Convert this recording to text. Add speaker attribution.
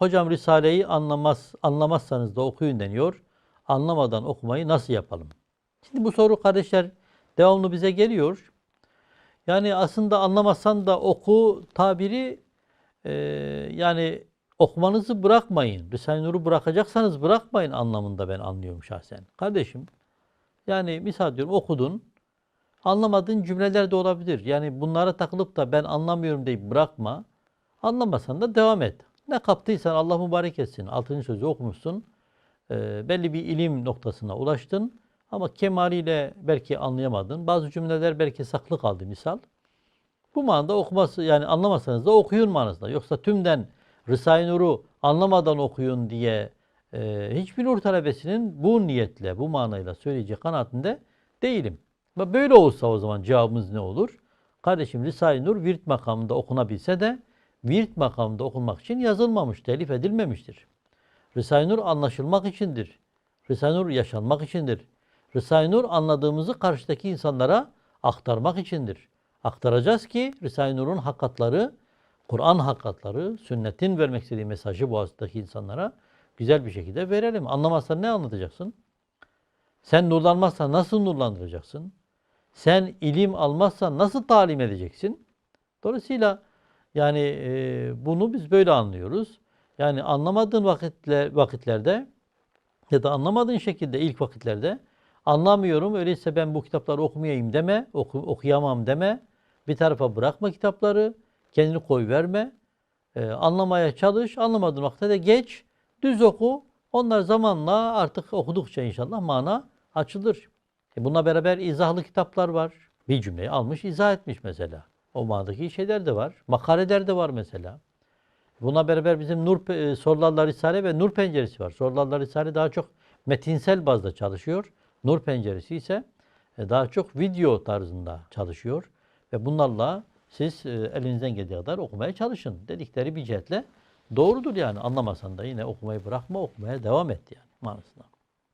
Speaker 1: Hocam Risale'yi anlamaz, anlamazsanız da okuyun deniyor. Anlamadan okumayı nasıl yapalım? Şimdi bu soru kardeşler devamlı bize geliyor. Yani aslında anlamazsan da oku tabiri e, yani okumanızı bırakmayın. Risale-i Nur'u bırakacaksanız bırakmayın anlamında ben anlıyorum şahsen. Kardeşim yani misal diyorum okudun. Anlamadığın cümleler de olabilir. Yani bunlara takılıp da ben anlamıyorum deyip bırakma. Anlamasan da devam et. Ne kaptıysan Allah mübarek etsin. Altıncı sözü okumuşsun. Ee, belli bir ilim noktasına ulaştın. Ama kemaliyle belki anlayamadın. Bazı cümleler belki saklı kaldı misal. Bu manada okuması yani anlamasanız da okuyun manasında. Yoksa tümden Risale-i Nur'u anlamadan okuyun diye e, hiçbir nur talebesinin bu niyetle, bu manayla söyleyeceği kanaatinde değilim. Böyle olsa o zaman cevabımız ne olur? Kardeşim Risale-i Nur virt makamında okunabilse de virt makamında okunmak için yazılmamış, telif edilmemiştir. Risale-i Nur anlaşılmak içindir. Risale-i Nur yaşanmak içindir. Risale-i Nur anladığımızı karşıdaki insanlara aktarmak içindir. Aktaracağız ki Risale-i Nur'un hakikatları, Kur'an hakikatları, sünnetin vermek istediği mesajı hayattaki insanlara güzel bir şekilde verelim. Anlamazsan ne anlatacaksın? Sen nurlanmazsan nasıl nurlandıracaksın? Sen ilim almazsan nasıl talim edeceksin? Dolayısıyla yani e, bunu biz böyle anlıyoruz. Yani anlamadığın vakitle, vakitlerde ya da anlamadığın şekilde ilk vakitlerde anlamıyorum öyleyse ben bu kitapları okumayayım deme, oku, okuyamam deme. Bir tarafa bırakma kitapları, kendini koy verme. Ee, anlamaya çalış, anlamadığın vakitte de geç, düz oku. Onlar zamanla artık okudukça inşallah mana açılır. E bununla beraber izahlı kitaplar var. Bir cümleyi almış, izah etmiş mesela. O manadaki şeyler de var. Makaleler de var mesela. Buna beraber bizim Nur e, Sorularla Risale ve Nur Penceresi var. Sorularla Risale daha çok metinsel bazda çalışıyor. Nur Penceresi ise e, daha çok video tarzında çalışıyor. Ve bunlarla siz e, elinizden geldiği kadar okumaya çalışın. Dedikleri bir cihetle doğrudur yani. Anlamasan da yine okumayı bırakma, okumaya devam et yani manasında.